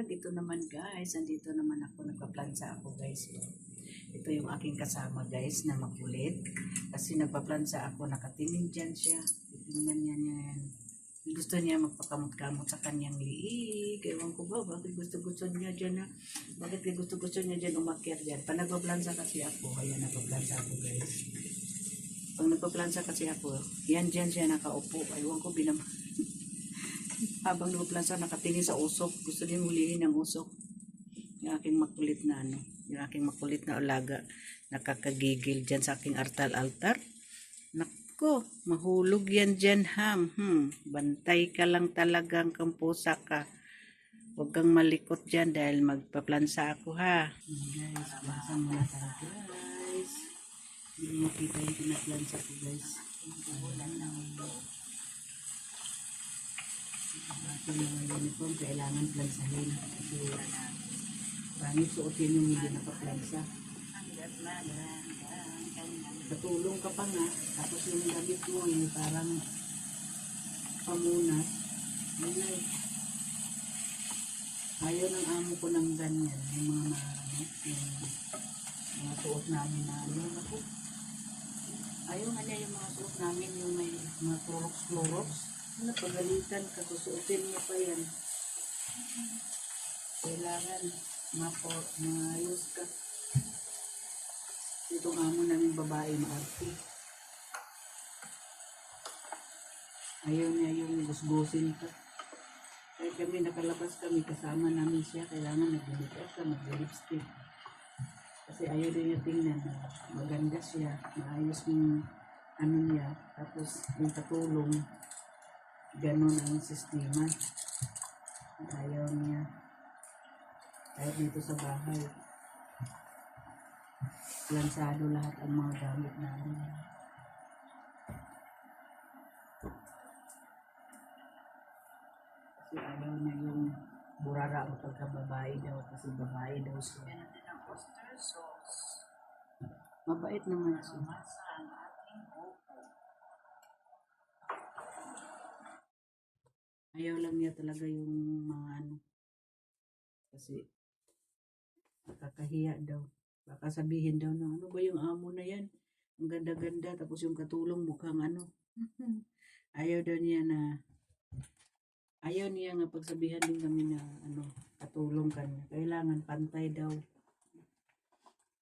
vlog. Ito naman guys, andito naman ako, nagpa-plansa ako guys. Ito yung aking kasama guys na makulit. Kasi nagpa-plansa ako, nakatingin dyan siya. Tingnan niya yan. Gusto niya magpakamot-kamot sa kanyang liig. Ewan ko ba, bakit gusto-gusto niya dyan na, bakit gusto-gusto niya dyan umakyat dyan. Pag nagpa-plansa kasi ako, ayan nagpa-plansa ako guys. Pag nagpa-plansa kasi ako, yan dyan siya nakaupo. Ewan ko, binab habang nagplansa nakatingin sa usok. Gusto din hulihin ang usok. Yung aking makulit na ano, yung aking makulit na alaga. Nakakagigil dyan sa aking artal-altar. Nako, mahulog yan dyan ham. Hmm, bantay ka lang talagang kampusa ka. Huwag kang malikot dyan dahil magpaplansa ako ha. Guys, plansa muna tayo guys. Hindi makita yung pinaplansa ko guys. Wala na ating mga uniform kailangan plansahin. Kasi marami suotin yung hindi nakaplansa. Katulong ka pa nga tapos yung damit mo eh parang pamunas yun na eh. ayaw ng amo ko ng ganyan yung mga marami yung mga suot namin na yun ako ayaw nga niya yung mga suot namin yung may mga clorox-clorox Napagalitan ka, susuotin mo pa yan. Kailangan mapo, maayos ka. Itong amo namin babae, maarte. Ayaw niya yung gusgusin ka. Kaya kami nakalabas kami, kasama namin siya. Kailangan nag-makeup ka, mag-lipstick. Kasi ayaw din niya tingnan na maganda siya, maayos yung ano niya. Tapos yung katulong, ganun ang sistema. Ayaw niya. Kahit dito sa bahay. Lansado lahat ang mga gamit namin. Kasi ayaw niya yung burara o pagkababae daw kasi babae daw siya. Mabait naman siya. Masa ang ating buko. Ayaw lang niya talaga yung mga ano. Kasi nakakahiya daw. Baka sabihin daw na ano ba yung amo na yan? Ang ganda-ganda tapos yung katulong mukhang ano. ayaw daw niya na ayaw niya nga pagsabihan din kami na ano katulong ka. Kailangan pantay daw.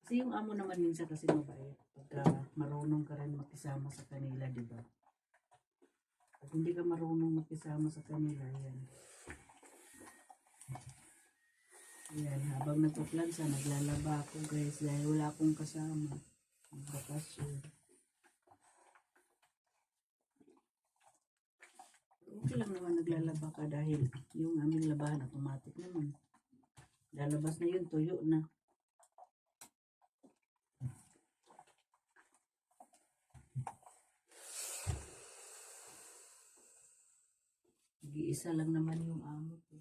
Kasi yung amo naman minsan kasi mabait. Pagka marunong ka rin makisama sa kanila, di ba? Pag hindi ka marunong makisama sa kanila, yan. Yan, habang nagpa-plansa, naglalaba ako guys dahil wala akong kasama. Magbakasyon. Okay lang naman naglalaba ka dahil yung aming labahan automatic naman. Lalabas na yun, tuyo na. Nag-iisa lang naman yung amo ko.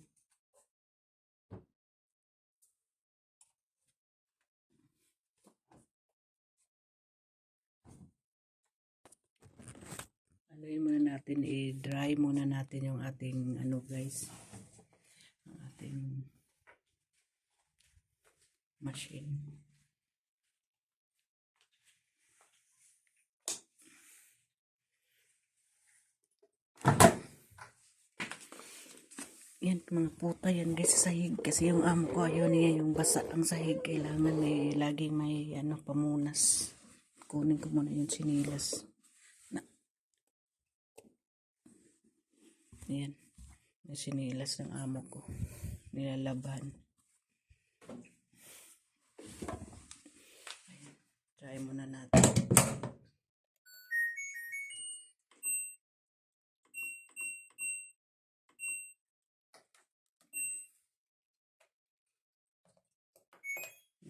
Aluin muna natin, i-dry muna natin yung ating ano guys. Ang ating machine. Yan, mga puta yan guys sa sahig. Kasi yung amo ko ayaw niya yung basa ang sahig. Kailangan may laging may ano, pamunas. Kunin ko muna yung sinilas. Na. Yan. May sinilas ng amo ko. Nilalaban. Ayan. Try muna natin.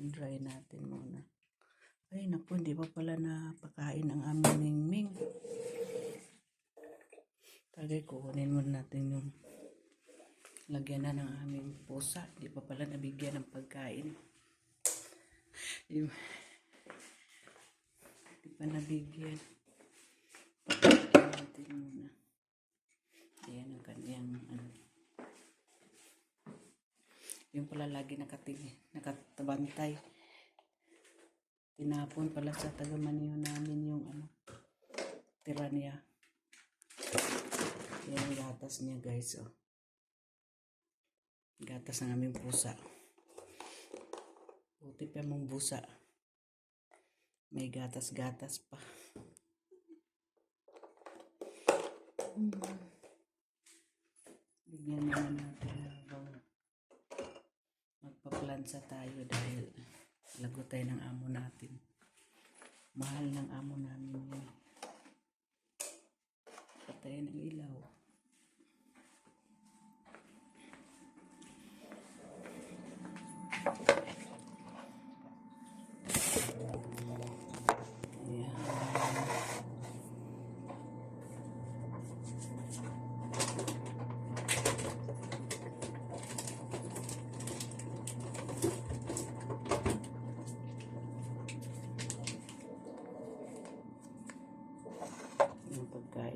Dry natin muna. Ay, naku, hindi pa pala napakain ang aming mingming. Tagay, kukunin muna natin yung lagyan na ng aming pusa. Hindi pa pala nabigyan ng pagkain. Hindi, pa nabigyan. Pagkain natin muna. Ayan ang kanyang ano. Yung pala lagi nakating, nakatabantay. Tinapon pala sa taga-maniyo namin yung ano, tira niya. Yan ang gatas niya guys, oh. Gatas ng aming pusa. Buti pa mong busa. May gatas-gatas pa. Mm. Bigyan naman natin habang magpaplansa tayo dahil lago tayo ng amo natin. Mahal ng amo namin yun. Patayin ng ilaw. Ayan.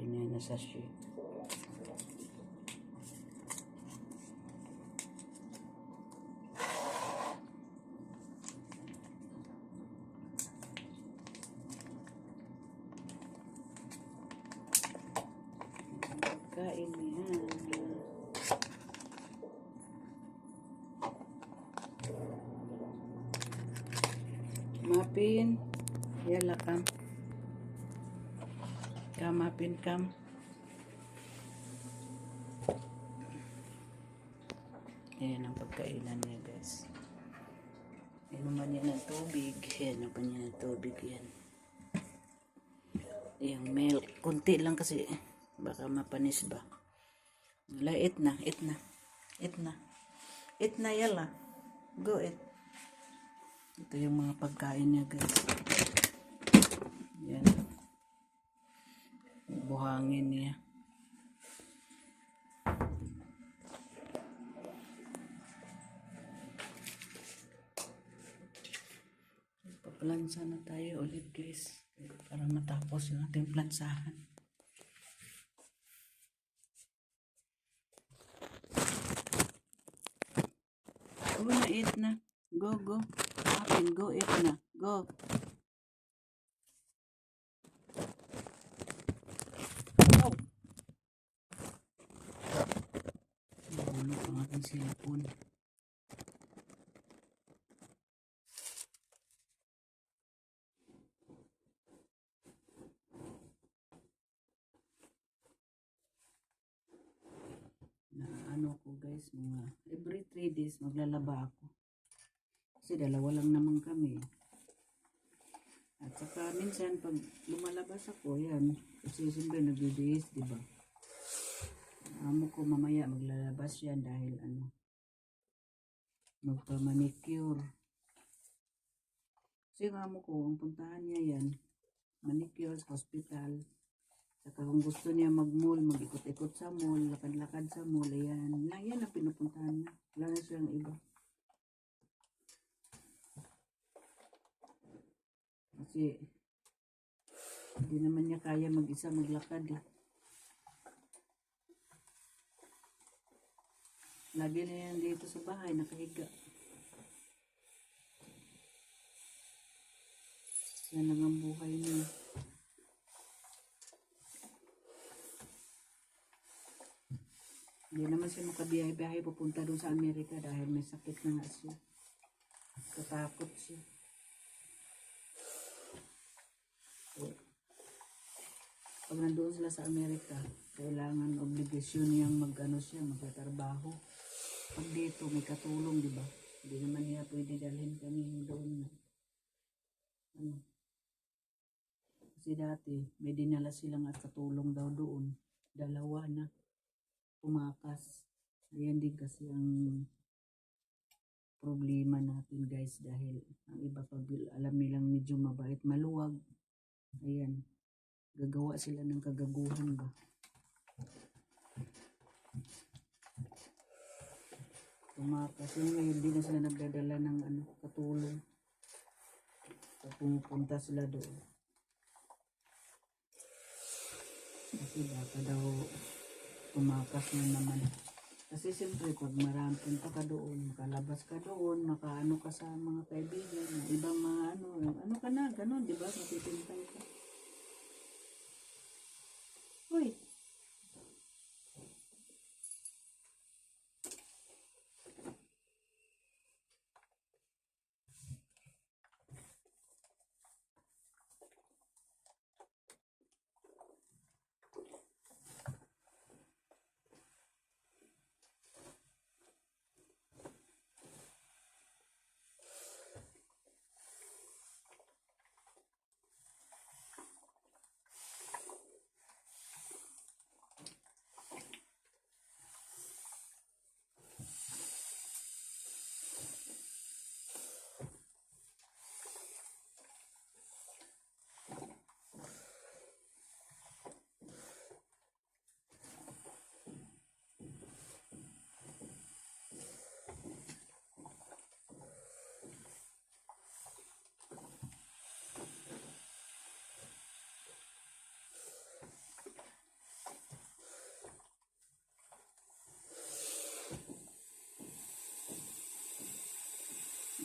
Yung nasa sheet. Pagkain niya. Mapin. Yala kam. Kam, Mapin, kam. Ayan ang pagkainan niya guys. Inuman niya ng tubig. Ayan, inuman niya ng tubig yan. Yung milk. Kunti lang kasi. Baka mapanis ba. Wala, eat na, eat na. Eat na. Eat na yala. Go eat. Ito yung mga pagkain niya guys. Yan. Buhangin niya. Paplansa na tayo ulit guys. Para matapos yung ating plansahan. Go na, eat na. Go, go. Apin, go, eat na. Go. Go. Nahulog ang aking cellphone. na ano ko guys, mga every 3 days maglalaba ako. Kasi dalawa lang naman kami. At saka minsan pag lumalabas ako, yan, kasi siyempre nagbibihis, di ba? Amo ko mamaya maglalabas yan dahil ano, magpa-manicure. Kasi yung amo ko, ang puntahan niya yan, manicure hospital. Saka kung gusto niya mag-mall, mag-ikot-ikot sa mall, lakad-lakad sa mall, ayan. Lang yan ang pinupuntahan niya. Wala na siyang iba. Kasi, hindi naman niya kaya mag-isa maglakad eh. Lagi na yan dito sa bahay, nakahiga. Yan lang ang buhay niya. Hindi naman siya makabiyahe-biyahe pupunta doon sa Amerika dahil may sakit na nga siya. Katakot siya. Pag nandoon sila sa Amerika, kailangan obligasyon niyang mag-ano siya, magtatrabaho. Pag dito, may katulong, di ba? Hindi naman niya pwede dalhin kami doon na. Ano? Kasi dati, may dinala silang at katulong daw doon. Dalawa na tumakas. Ayan din kasi ang problema natin guys dahil ang iba pag alam nilang medyo mabait, maluwag. Ayan. Gagawa sila ng kagaguhan ba. Tumakas. Yung ngayon, di na sila nagdadala ng ano, katulong. So, pumupunta sila doon. Kasi baka daw tumakas na naman. Kasi siyempre, pag marami punta ka doon, makalabas ka doon, makaano ka sa mga kaibigan, ibang mga ano, ano ka na, ganun, di ba? Matitintay ka.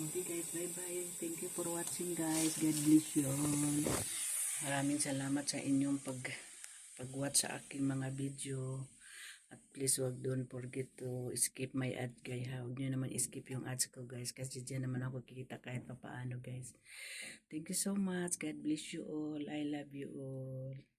Okay guys, bye-bye. Thank you for watching guys. God bless you all. Maraming salamat sa inyong pag pag-watch sa aking mga video. At please wag don't forget to skip my ad guys. ha. Huwag nyo naman skip yung ads ko guys. Kasi dyan naman ako kikita kahit pa paano guys. Thank you so much. God bless you all. I love you all.